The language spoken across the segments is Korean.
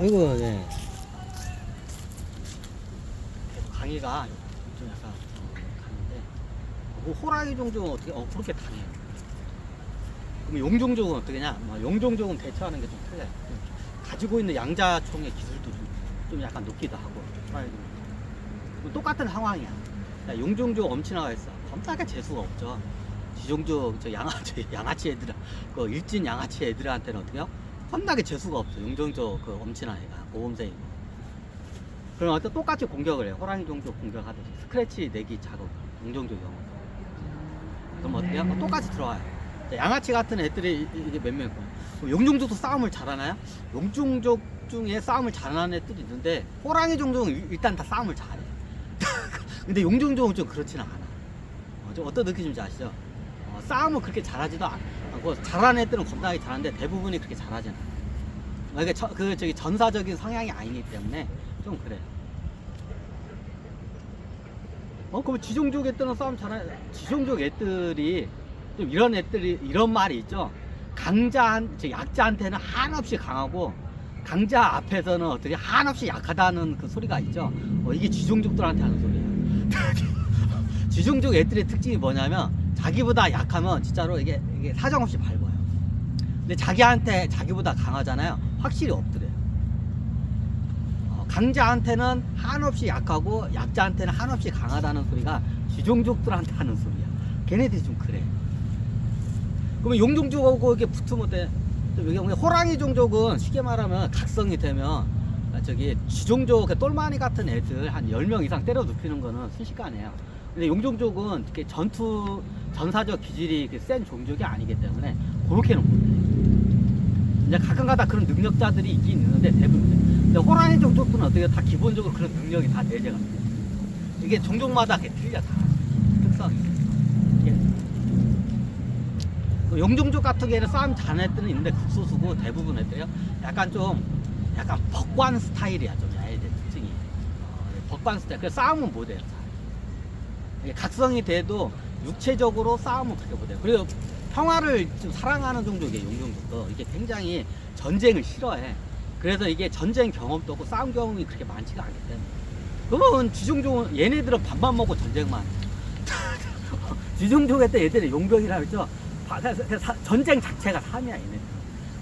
아이고, 네. 강의가 좀 약간 어, 가는데 그 호랑이 종족은 어떻게 어 그렇게 당해요. 그럼 용종족은 어떻게 냐 뭐 용종족은 대처하는 게 좀 틀려요. 가지고 있는 양자총의 기술도 좀, 좀 약간 높기도 하고 호랑이 종족. 똑같은 상황이야. 야, 용종족 엄친아가 있어. 겁나게 재수가 없죠. 지종족 저 양아치 양아치 애들 그 일진 양아치 애들한테는 어떻게요? 겁나게 재수가 없어. 용종족 그 엄친아 애가 모범생이고. 그럼 어떤 똑같이 공격을 해요. 호랑이 종족 공격하듯이 스크래치 내기 작업 용종족 영어. 그럼 어떻게 해요? 똑같이 들어와요. 자, 양아치 같은 애들이 이- 이게 몇명 있고 용종족도 싸움을 잘하나요? 용종족 중에 싸움을 잘하는 애들이 있는데 호랑이 종족은 일- 일단 다 싸움을 잘해. 근데 용종족은 좀 그렇지는 않아. 어, 좀 어떤 느낌인지 아시죠? 어, 싸움을 그렇게 잘하지도 않- 않고 잘하는 애들은 겁나게 잘하는데 대부분이 그렇게 잘하지는 않아. 어, 이게 저, 그 저기 전사적인 성향이 아니기 때문에 좀 그래. 어, 그럼 지종족 애들은 싸움 잘해. 지종족 애들이 좀 이런 애들이 이런 말이 있죠. 강자한, 저 약자한테는 한없이 강하고 강자 앞에서는 어떻게 한없이 약하다는 그 소리가 있죠. 어, 이게 지종족들한테 하는 소리예요. 지종족 애들의 특징이 뭐냐면 자기보다 약하면 진짜로 이게, 이게 사정없이 밟아요. 근데 자기한테 자기보다 강하잖아요. 확실히 엎드려요. 어, 강자한테는 한없이 약하고 약자한테는 한없이 강하다는 소리가 지종족들한테 하는 소리야. 걔네들이 좀 그래. 그러면 용종족하고 이게 붙으면 여기 보면 호랑이 종족은 쉽게 말하면 각성이 되면 아, 저기 지종족 그 똘마니 같은 애들 한 10명 이상 때려 눕히는 거는 순식간이에요. 근데 용종족은 이렇게 전투 전사적 기질이 센 종족이 아니기 때문에 그렇게는 못해. 이제 가끔가다 그런 능력자들이 있긴 있는데 대부분. 근데 호랑이 종족들은 어떻게 다 기본적으로 그런 능력이 다 내재가 돼. 이게 종족마다 이렇게 틀려 다 특성이. 그 용종족 같은 경우에는 싸움 잘하는 애들은 있는데 극소수고 대부분 애들이요. 약간 좀 약간 법관 스타일이야 좀 애들 특징이. 어, 법관 스타일. 그래서 싸움은 못해요. 각성이 돼도 육체적으로 싸움은 그렇게 못해요. 그리고 평화를 좀 사랑하는 종족이에요. 용종족도 이게 굉장히 전쟁을 싫어해. 그래서 이게 전쟁 경험도 없고 싸움 경험이 그렇게 많지가 않기 때문에. 그러면 지종족은 얘네들은 밥만 먹고 전쟁만. 해. 지종족 했때 얘들은 용병이라 그랬죠. 전쟁 자체가 삶이야 얘네.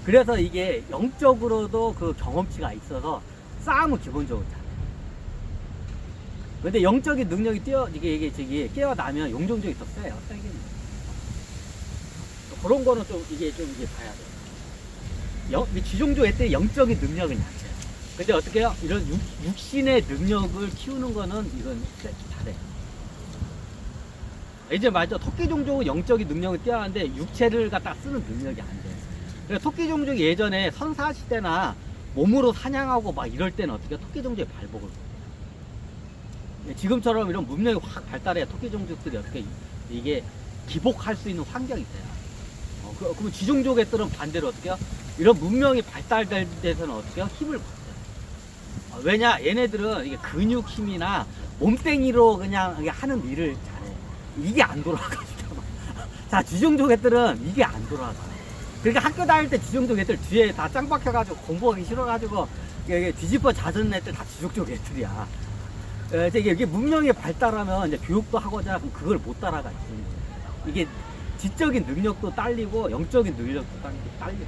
그래서 이게 영적으로도 그 경험치가 있어서 싸움은 기본적으로. 근데 영적인 능력이 뛰어 이게 이게 저기 깨어나면 용종족이 더 세요. 세긴. 그런 거는 좀 이게 좀 이게 봐야 돼. 영, 이 지종족 애때 영적인 능력은 약해요. 근데 어떻게 해요? 이런 육, 육신의 능력을 키우는 거는 이건 세- 잘해. 이제 말죠. 토끼 종족은 영적인 능력이 뛰어난데 육체를 갖다 쓰는 능력이 안 돼. 그래서 토끼 종족이 예전에 선사 시대나 몸으로 사냥하고 막 이럴 때는 어떻게? 토끼 종족의 발복을. 예, 지금처럼 이런 문명이 확 발달해야 토끼 종족들이 어떻게 이- 이게 기복할 수 있는 환경이 돼요. 어, 그, 그러면 지종족 애들은 반대로 어떻게 해요? 이런 문명이 발달될 때서는 어떻게 해요? 힘을 받아요. 어, 왜냐? 얘네들은 이게 근육 힘이나 몸땡이로 그냥 하는 일을 잘해. 이게 안 돌아가. 자, 지종족 애들은 이게 안 돌아가. 그러니까 학교 다닐 때 지종족 애들 뒤에 다 짱 박혀가지고 공부하기 싫어가지고 이게 뒤집어 잦은 애들 다 지종족 애들이야. 에, 이제 이게 문명이 발달하면 이제 교육도 하고자 하면 그걸 못 따라가지. 이게 지적인 능력도 딸리고 영적인 능력도 딸리고.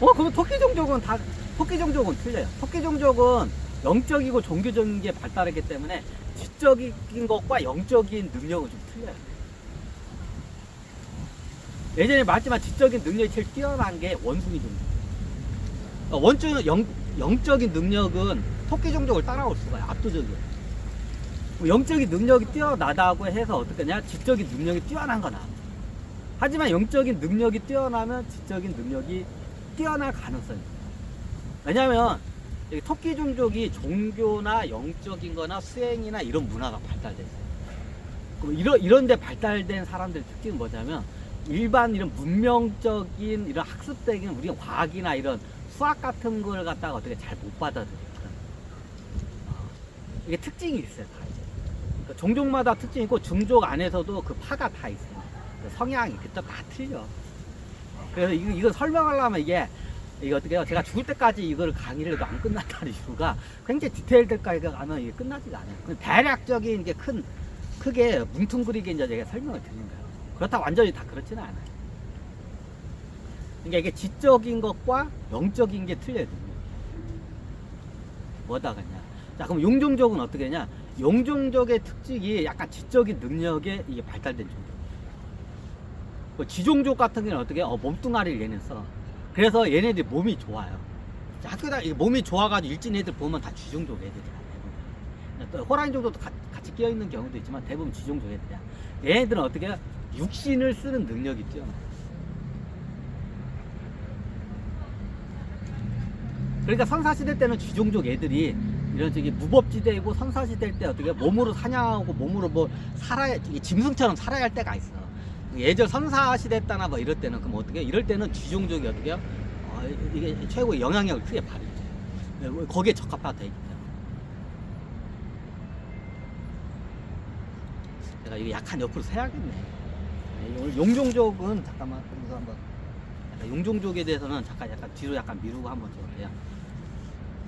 어, 그럼 토끼 종족은 다 토끼 종족은 틀려요. 토끼 종족은 영적이고 종교적인 게 발달했기 때문에 지적인 것과 영적인 능력은 좀 틀려요. 예전에 말했지만 지적인 능력이 제일 뛰어난 게 원숭이 종족. 어, 원숭이 영, 영적인 능력은 토끼 종족을 따라올 수가. 압도적이에요. 뭐 영적인 능력이 뛰어나다고 해서 어떻게 냐? 지적인 능력이 뛰어난 거나. 하지만 영적인 능력이 뛰어나면 지적인 능력이 뛰어날 가능성이. 왜냐면 여기 토끼 종족이 종교나 영적인 거나 수행이나 이런 문화가 발달돼 있어요. 그럼 이런, 이런 데 발달된 사람들의 특징은 뭐냐면 일반 이런 문명적인 이런 학습적인 우리가 과학이나 이런 수학 같은 걸 갖다가 어떻게 잘 못 받아들여요. 어, 이게 특징이 있어요, 다 이제. 그러니까 종족마다 특징이 있고 종족 안에서도 그 파가 다 있어요. 그 성향이 그때 다 틀려. 그래서 이거, 이거 설명하려면 이게 이게 어떻게 해요? 제가 죽을 때까지 이걸 강의를 안 끝났다는 이유가 굉장히 디테일들까지 가면 이게 끝나지가 않아요. 그냥 대략적인 게 큰, 크게 뭉퉁그리게 이제 제가 설명을 드리는 거예요. 그렇다고 완전히 다 그렇지는 않아요. 그러니까 이게 지적인 것과 영적인 게 틀려요. 뭐다 그냐. 자, 그럼 용종족은 어떻게 하냐? 용종족의 특징이 약간 지적인 능력에 이게 발달된 종족. 그 지종족 같은 경우는 어떻게? 어, 몸뚱아리를 얘는 써. 그래서 얘네들이 몸이 좋아요. 자, 학교다 몸이 좋아가지고 일진 애들 보면 다 쥐종족 애들이야. 대부분. 또 호랑이 가- 같이 끼어 있는 경우도 있지만 대부분 쥐종족 애들이야. 얘네들은 어떻게? 해요? 육신을 쓰는 능력이 뛰어나. 그러니까 선사시대 때는 쥐종족 애들이 이런 저기 무법지대이고 선사시대 때 어떻게 몸으로 사냥하고 몸으로 뭐 살아야 이게 짐승처럼 살아야 할 때가 있어. 예전 선사시대 때나 뭐 이럴 때는 그럼 어떻게 이럴 때는 쥐종족이 어떻게 요 어, 이게 최고의 영향력을 크게 발휘해. 네, 거기에 적합하다 있기 때문에. 내가 이거 약한 옆으로 세야겠네. 네, 오늘 용종족은 잠깐만 한번 약간 용종족에 대해서는 잠깐 약간 뒤로 약간 미루고 한번 줘볼게요.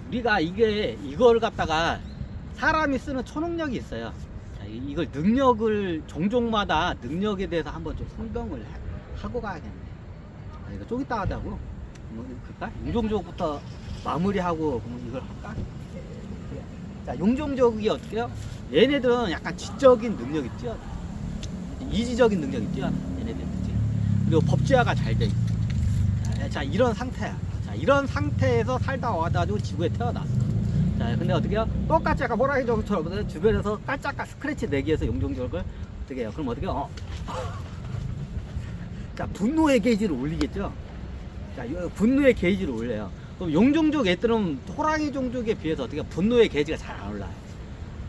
우리가 이게 이걸 갖다가 사람이 쓰는 초능력이 있어요. 이걸 능력을 종족마다 능력에 대해서 한번 좀 하- 하고 가야겠네. 아, 이거 좀 이따 하자고. 뭐 그럴까? 용종족부터 마무리하고 그럼 이걸 할까? 자, 용종족이 어떻게요? 얘네들은 약간 지적인 능력이 뛰어나. 이지적인 능력이 뛰어나. 얘네들 특징. 그리고 법제화가 잘 돼. 자, 자, 이런 상태야. 자, 이런 상태에서 살다 와가지고 지구에 태어났어. 자, 근데 어떻게 해요? 똑같이 아까 호랑이 종처럼 주변에서 깔짝깔 스크래치 내기 위해서 용종족을 어떻게 해요? 그럼 어떻게 해요? 어. 자, 분노의 게이지를 올리겠죠? 자, 이 분노의 게이지를 올려요. 그럼 용종족 애들은 호랑이 종족에 비해서 어떻게? 분노의 게이지가 잘 안 올라요.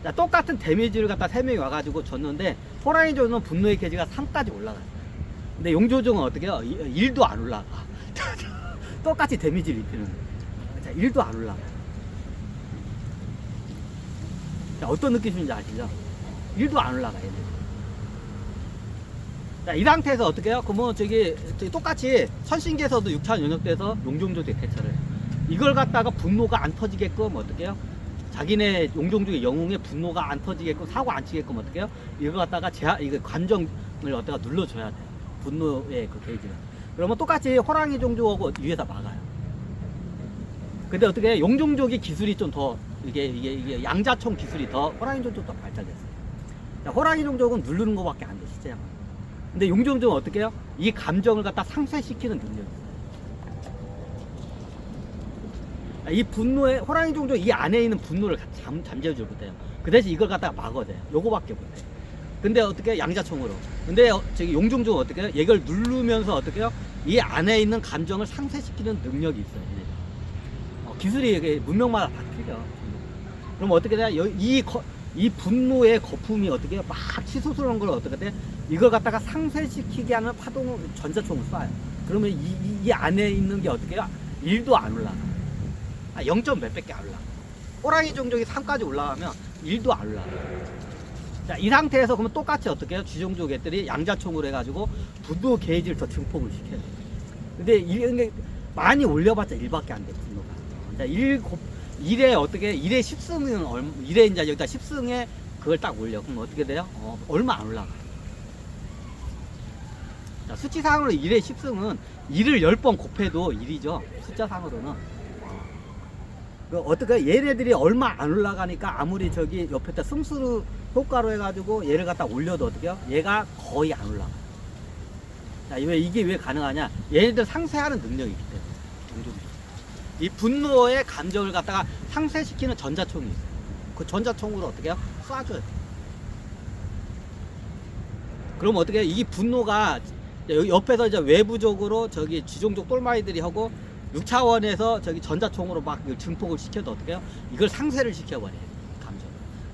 자, 똑같은 데미지를 갖다 세 명이 와가지고 줬는데 호랑이 종족은 분노의 게이지가 3까지 올라가요. 근데 용조종은 어떻게 해요? 1도 안 올라가. 똑같이 데미지를 입히는. 자, 1도 안 올라가. 자, 어떤 느낌인지 아시죠? 1도 안 올라가, 얘네. 자, 이 상태에서 어떻게 해요? 그러면 저기, 저기 똑같이 선신계에서도 6차 연역돼서 용종족에 대처를 해요. 이걸 갖다가 분노가 안 터지게끔 어떻게 해요? 자기네 용종족의 영웅의 분노가 안 터지게끔 사고 안 치게끔 어떻게 해요? 이걸 갖다가 제하, 이거 관정을 어디가 눌러줘야 돼요. 분노의 그 게이지를. 그러면 똑같이 호랑이 종족하고 위에다 막아요. 근데 어떻게? 용종족이 기술이 좀 더 이게 이게 이게 양자총 기술이 더 호랑이 종족 더 발달됐어요. 자, 호랑이 종족은 누르는 것밖에 안 돼, 실제로. 근데 용종족은 어떻게 해요? 이 감정을 갖다 상쇄시키는 능력이. 아, 이 분노에 호랑이 종족 이 안에 있는 분노를 잠, 잠재우지 못해요. 그 대신 이걸 갖다가 막아야 돼요. 요거밖에 못해. 근데 어떻게? 양자총으로. 근데 어, 저기 용종족은 어떻게 해요? 이걸 누르면서 어떻게 해요? 이 안에 있는 감정을 상쇄시키는 능력이 있어요. 어, 기술이 이게 문명마다 다 틀려. 그럼 어떻게 돼요? 여- 이, 거- 이 분노의 거품이 어떻게 해요? 막 치솟으는 걸 어떻게 돼? 이걸 갖다가 상쇄시키게 하는 파동을 전자총을 쏴요. 그러면 이, 이, 이 안에 있는 게 어떻게 해요? 1도 안 올라가. 아, 0점 몇백 개 안 올라가. 호랑이 종족이 3까지 올라가면 1도 안 올라가. 자, 이 상태에서 그러면 똑같이 어떻게 해요? 쥐종족 애들이 양자총으로 해가지고 분노 게이지를 더 증폭을 시켜요. 근데 이런 게 많이 올려봤자 1밖에 안 돼, 분노가. 자, 1, 곱, 1에 어떻게, 1에 10승은 얼마, 1에 이제 여기다 10승에 그걸 딱 올려. 그럼 어떻게 돼요? 어, 얼마 안 올라가. 자, 수치상으로 1에 10승은 1을 10번 곱해도 1이죠. 숫자상으로는. 그 어떻게 얘네들이 얼마 안 올라가니까 아무리 저기 옆에다 승수로 효과로 해가지고 얘를 갖다 올려도 어떻게요? 얘가 거의 안 올라가. 자, 왜 이게 왜 가능하냐? 얘네들 상쇄하는 능력이 있기 때문에. 이 분노의 감정을 갖다가 상쇄시키는 전자총이 있어요. 그 전자총으로 어떻게 해요? 쏴줘요. 그럼 어떻게 해요? 이 분노가 옆에서 이제 외부적으로 저기 쥐종족 똘마이들이 하고 6차원에서 저기 전자총으로 막 증폭을 시켜도 어떻게 해요? 이걸 상쇄를 시켜버려요.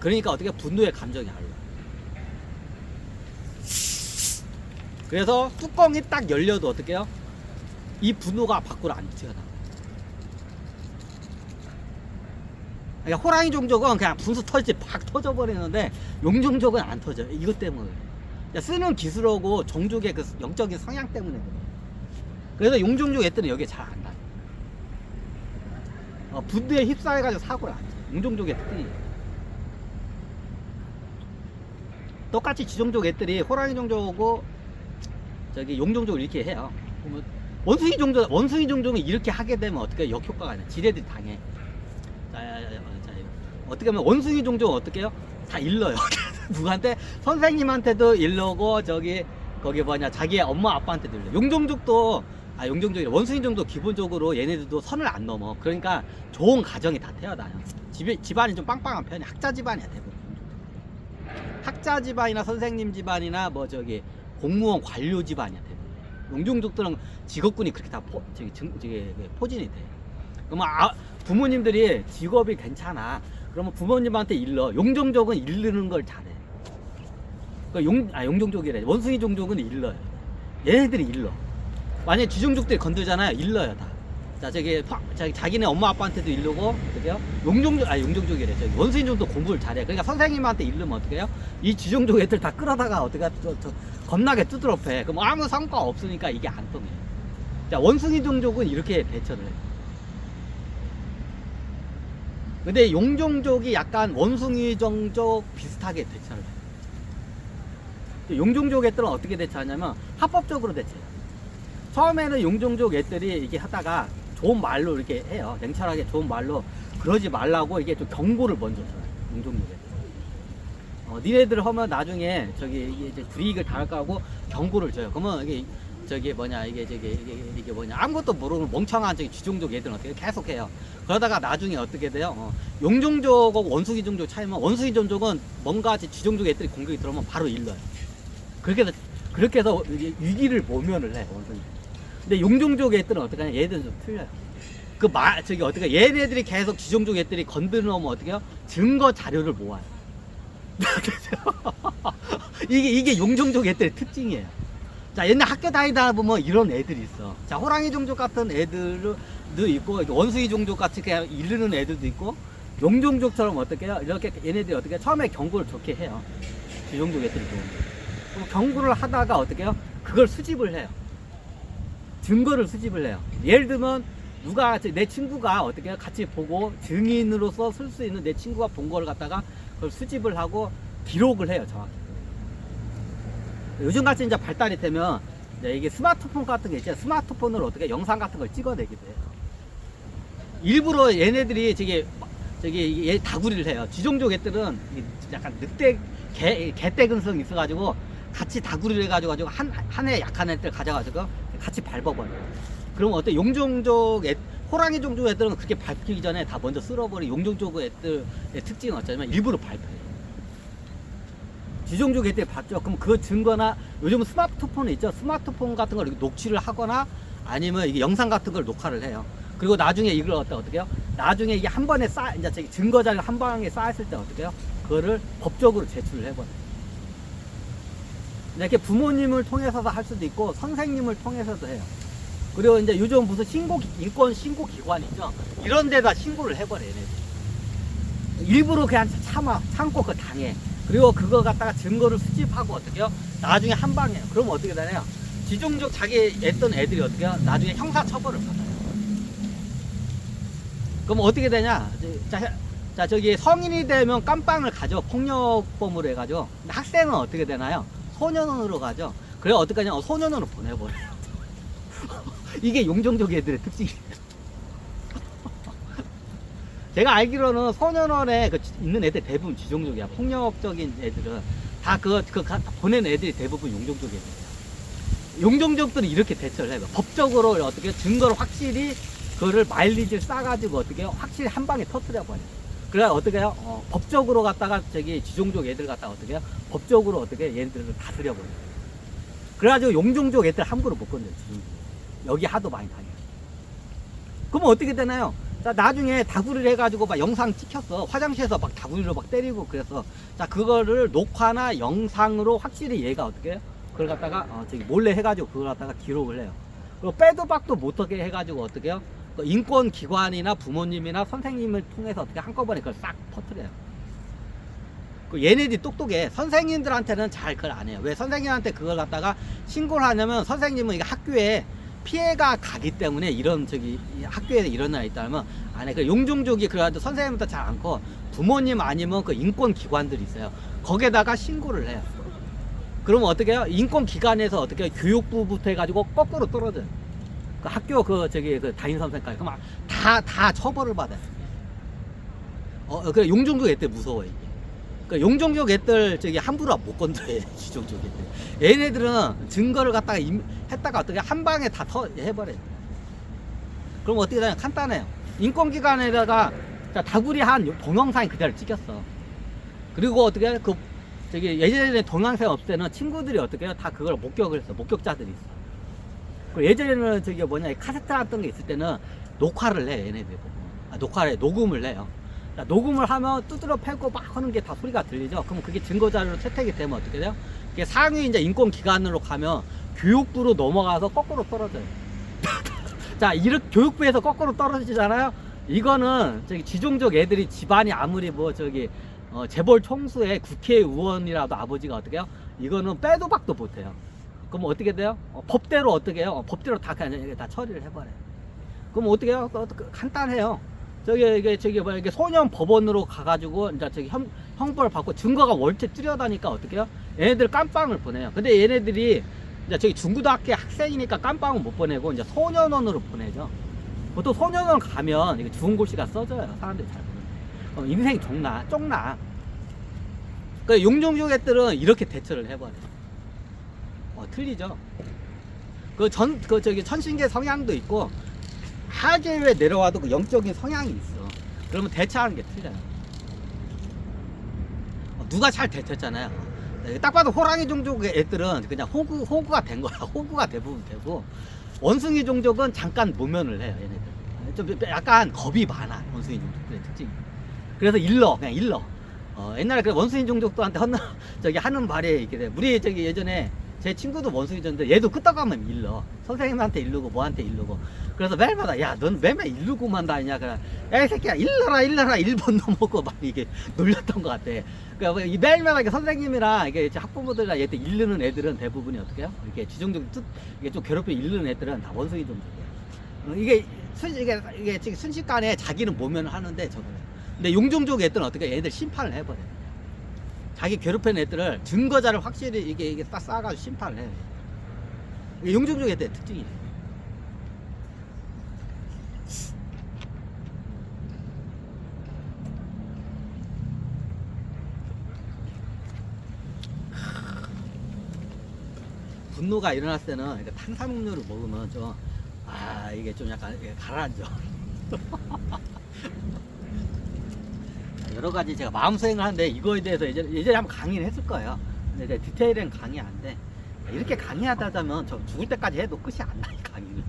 그러니까 어떻게? 분노의 감정이 안 올라. 그래서 뚜껑이 딱 열려도 어떻게 해요? 이 분노가 밖으로 안 튀어나와. 그러니까 호랑이 종족은 그냥 분수 터지지 팍 터져버리는데 용종족은 안 터져. 이것 때문에. 그래. 쓰는 기술하고 종족의 그 영적인 성향 때문에 그래. 그래서 용종족 애들은 여기에 잘 안 나. 어, 분대에 휩싸여가지고 사고를 안 쳐. 용종족의 특징이. 똑같이 지종족 애들이 호랑이 종족하고 저기 용종족을 이렇게 해요. 그러면 원숭이 종족 원숭이 종족은 이렇게 하게 되면 어떻게 역효과가 나? 지네들이 당해. 자, 자, 자, 자, 이거. 어떻게 하면 원숭이 종족은 어떻게 해요? 다 일러요. 누구한테? 선생님한테도 일러고 저기 거기 뭐냐 자기 엄마 아빠한테도 일러. 용종족도 아 용종족이 원숭이 종족 기본적으로 얘네들도 선을 안 넘어. 그러니까 좋은 가정이 다 태어나요. 집 집안이 좀 빵빵한 편이 학자 집안이야 대부분. 학자 집안이나 선생님 집안이나 뭐 저기 공무원 관료 집안이야 대부분. 용종족들은 직업군이 그렇게 다 포, 저기, 증, 저기 포진이 돼. 그러면 아, 부모님들이 직업이 괜찮아. 그러면 부모님한테 일러. 용종족은 일르는 걸 잘해. 그 용, 아, 용종족이래. 원숭이 종족은 일러요. 얘네들이 일러. 만약에 쥐종족들이 건들잖아요. 일러요, 다. 자, 저기, 파- 자기, 자기네 엄마 아빠한테도 일르고, 어떻게요? 용종족, 아, 용종족이래. 저기, 원숭이 종도 공부를 잘해. 그러니까 선생님한테 일르면 어떻게요? 이 쥐종족 애들 다 끌어다가 어떻게, 저, 저, 겁나게 두드러 패. 그럼 아무 성과 없으니까 이게 안 통해. 자, 원숭이 종족은 이렇게 대처를 해. 근데 용종족이 약간 원숭이 종족 비슷하게 대처를 해. 용종족 애들은 어떻게 대처하냐면 합법적으로 대처해요. 처음에는 용종족 애들이 이게 하다가 좋은 말로 이렇게 해요. 냉철하게 좋은 말로 그러지 말라고 이게 좀 경고를 먼저 줘요. 애들. 어, 니네들 하면 나중에 저기 이제 불이익을 당할 거하고 경고를 줘요. 그러면 이게 저기 뭐냐 이게 저기 이게, 이게 뭐냐 아무것도 모르는 멍청한 저기 쥐종족 애들은 어떻게 계속 해요. 그러다가 나중에 어떻게 돼요? 어, 용종족하고 원숭이 종족 차이면 원숭이 종족은 뭔가 쥐종족 애들이 공격이 들어오면 바로 일러요. 그렇게 해서 그렇게 해서 위기를 모면을 해 원숭이. 근데 용종족 애들은 어떻게 하냐? 얘들은 좀 틀려요. 그말 저기 어떻게 얘네들이 계속 쥐종족 애들이 건드려놓으면 어떻게 해요? 증거 자료를 모아요. 이게 이게 용종족 애들의 특징이에요. 자 옛날 학교 다니다 보면 이런 애들이 있어. 자 호랑이 종족 같은 애들도 있고 원숭이 종족 같이 그냥 이르는 애들도 있고 용종족처럼 어떻게 해요? 이렇게 얘네들이 어떻게 해요? 처음에 경고를 좋게 해요. 쥐종족 애들이 좋은 그럼 경고를 하다가 어떻게 해요? 그걸 수집을 해요. 증거를 수집을 해요. 예를 들면 누가 내 친구가 어떻게? 같이 보고 증인으로서 쓸 수 있는 내 친구가 본 거를 갖다가 그걸 수집을 하고 기록을 해요, 정확히. 요즘 같이 이제 발달이 되면 이게 스마트폰 같은 게 있잖아요. 스마트폰으로 어떻게 영상 같은 걸 찍어내기도 해요. 일부러 얘네들이 저기 저기 얘 다구리를 해요. 지종족 애들은 약간 늑대 개 개떼 근성이 있어가지고 같이 다구리를 해가지고 가지고 한 한 해 약한 애들 가져가지고 같이 밟아버려. 요 그러면 어때 용종족 애, 호랑이 종족 애들은 그렇게 밟히기 전에 다 먼저 쓸어버리. 용종족 애들의 특징은 어쩌면 일부러 밟혀요. 지종족 애들이 봤죠. 그럼 그 증거나 요즘은 스마트폰 있죠. 스마트폰 같은 걸 녹취를 하거나 아니면 이게 영상 같은 걸 녹화를 해요. 그리고 나중에 이걸 어떻게 해요? 나중에 이게 한 번에 쌓 이제 저기 증거 자료 한 방에 쌓였을 때 어떻게 해요? 그거를 법적으로 제출을 해버려요. 이렇게 부모님을 통해서도 할 수도 있고 선생님을 통해서도 해요. 그리고 이제 요즘 무슨 신고 기- 인권 신고 기관 있죠. 이런 데다 신고를 해버려요. 얘네들. 일부러 그냥 참아 참고 그 당해. 그리고 그거 갖다가 증거를 수집하고 어떻게 해요? 나중에 한 방에 그러면 어떻게 되나요? 지종족 자기 했던 애들이 어떻게 해요? 나중에 형사 처벌을 받아요. 그럼 어떻게 되냐? 자, 자 저기 성인이 되면 깜빵을 가죠. 폭력범으로 해가지고. 학생은 어떻게 되나요? 소년원으로 가죠. 그래 어떻게 하냐? 소년원으로 보내버려요. 이게 용종족 애들의 특징이에요. 제가 알기로는 소년원에 그 지- 있는 애들 대부분 지종족이야. 폭력적인 애들은 다 그, 그, 가- 보낸 애들이 대부분 용종족 애들이야. 용종족들은 이렇게 대처를 해요. 법적으로 어떻게 증거를 확실히 그거를 마일리지를 싸가지고 어떻게? 확실히 한 방에 터트려 버려. 그래 어떻게 해요? 어, 법적으로 갖다가 저기 지종족 애들 갖다가 어떻게 해요? 법적으로 어떻게 얘네들을 다스려 버려. 그래가지고 용종족 애들 함부로 못 건드려. 지종족. 여기 하도 많이 다녀. 그러면 어떻게 되나요? 자, 나중에 다구리를 해가지고 막 영상 찍혔어. 화장실에서 막 다구리로 막 때리고 그래서. 자, 그거를 녹화나 영상으로 확실히 얘가 어떻게 해요? 그걸 갖다가, 어, 저기 몰래 해가지고 그걸 갖다가 기록을 해요. 그리고 빼도 박도 못하게 해가지고 어떻게 해요? 그 인권 기관이나 부모님이나 선생님을 통해서 어떻게 한꺼번에 그걸 싹 퍼뜨려요. 그 얘네들이 똑똑해. 선생님들한테는 잘 그걸 안 해요. 왜 선생님한테 그걸 갖다가 신고를 하냐면 선생님은 이게 학교에 피해가 가기 때문에 이런 저기 이 학교에 일어나 있다면 안에 그 용종족이 그래도 선생님부터 잘 않고 부모님 아니면 그 인권 기관들이 있어요. 거기에다가 신고를 해요. 그러면 어떻게 해요? 인권 기관에서 어떻게? 교육부부터 해가지고 거꾸로 떨어져요. 그 학교 그 저기 그 담임 선생까지 그럼 다다 처벌을 받아요. 어, 그 용종족 애들 무서워요. 이게. 그 용종족 애들 저기 함부로 못 건드려 지종족 애들. 얘네들은 증거를 갖다가 임- 했다가 어떻게 한 방에 다 터, 해버려요. 그럼 어떻게 되냐? 간단해요. 인권기관에다가 자, 다구리 한 동영상이 그대로 찍혔어. 그리고 어떻게 해? 그 저기 예전에 동영상 없을 때는 친구들이 어떻게 해요? 다 그걸 목격을 했어. 목격자들이 있어. 그리고 예전에는 저기 뭐냐 이 카세트 같은 게 있을 때는 녹화를 해 얘네들 아, 녹화를 해 녹음을 해요. 자, 녹음을 하면 두드려 패고 막 하는 게 다 소리가 들리죠. 그럼 그게 증거 자료로 채택이 되면 어떻게 돼요? 그게 상위 이제 인권 기관으로 가면 교육부로 넘어가서 거꾸로 떨어져요. 자, 이렇게 교육부에서 거꾸로 떨어지잖아요. 이거는 저기 지종족 애들이 집안이 아무리 뭐 저기 어, 재벌 총수의 국회의원이라도 아버지가 어떻게 해요? 이거는 빼도 박도 못해요. 그럼 어떻게 돼요? 어, 법대로 어떻게 해요? 어, 법대로 다 그냥 다 처리를 해버려요. 그럼 어떻게 해요? 어, 그- 간단해요. 저기 이게 저기 뭐 이게 소년 법원으로 가가지고 이제 저기 형 형벌 받고 증거가 월체 뚜렷하니까 어떻게 해요? 얘네들 깜빵을 보내요. 근데 얘네들이 이제 저기 중고등학교 학생이니까 깜빵은 못 보내고 이제 소년원으로 보내죠. 보통 소년원 가면 이게 중고시가 써져요. 사람들이 잘 보는. 그럼 인생 쫑나 쫑나. 그 용종족 애들은 이렇게 대처를 해버려요. 어, 틀리죠. 그 전, 그 저기 천신계 성향도 있고 하계에 내려와도 그 영적인 성향이 있어. 그러면 대처하는 게 틀려요. 어, 누가 잘 대처했잖아요. 네, 딱 봐도 호랑이 종족의 애들은 그냥 호구, 호구가 된 거야. 호구가 대부분 되고 원숭이 종족은 잠깐 모면을 해요. 얘네들. 좀 약간 겁이 많아. 원숭이 종족들의 특징이. 그래서 일러, 그냥 일러. 어, 옛날에 그 원숭이 종족도한테 헌나 저기 하는 말이 이렇게 돼. 우리 저기 예전에 제 친구도 원숭이 줬는데 얘도 끄떡하면 일러. 선생님한테 일르고 뭐한테 일르고. 그래서 매일마다 야, 넌 매일 일르고만 다니냐. 그래. 야, 이 새끼야, 일러라, 일러라, 1번 넘었고 막 이게 놀렸던 것 같아. 그러니까 뭐이 매일마다 이렇게 선생님이랑 이게 학부모들과 얘때 일르는 애들은 대부분이 어떻게 해요? 이렇게 지종적 뜻, 이게 좀 괴롭혀 일르는 애들은 다 원숭이 종족이에요. 어, 이게 순, 이게, 이게 지금 순식간에 자기는 모면을 하는데 저거는. 근데 용종족 애들은 어떻게 해? 애들 심판을 해버려. 요 자기 괴롭히는 애들을 증거자를 확실히 이게 이게 딱 쌓아가지고 심판을 해. 이게 용종족 애들의 특징이에요. 분노가 일어났을 때는 탄산음료를 먹으면 좀, 아, 이게 좀 약간 이게 가라앉아. 여러 가지 제가 마음 수행을 하는데 이거에 대해서 예전에, 예전에 한번 강의를 했을 거예요. 근데 이제 디테일은 강의 안 돼. 이렇게 강의하다면 저 죽을 때까지 해도 끝이 안 나, 이 강의는.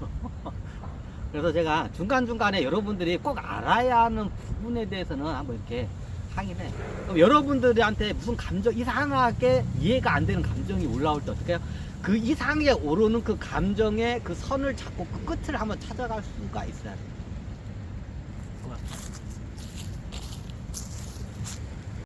그래서 제가 중간중간에 여러분들이 꼭 알아야 하는 부분에 대해서는 한번 이렇게 상의를 해. 그럼 여러분들한테 무슨 감정, 이상하게 이해가 안 되는 감정이 올라올 때 어떻게 해요? 그 이상하게 오르는 그 감정의 그 선을 잡고 그 끝을 한번 찾아갈 수가 있어야 돼요.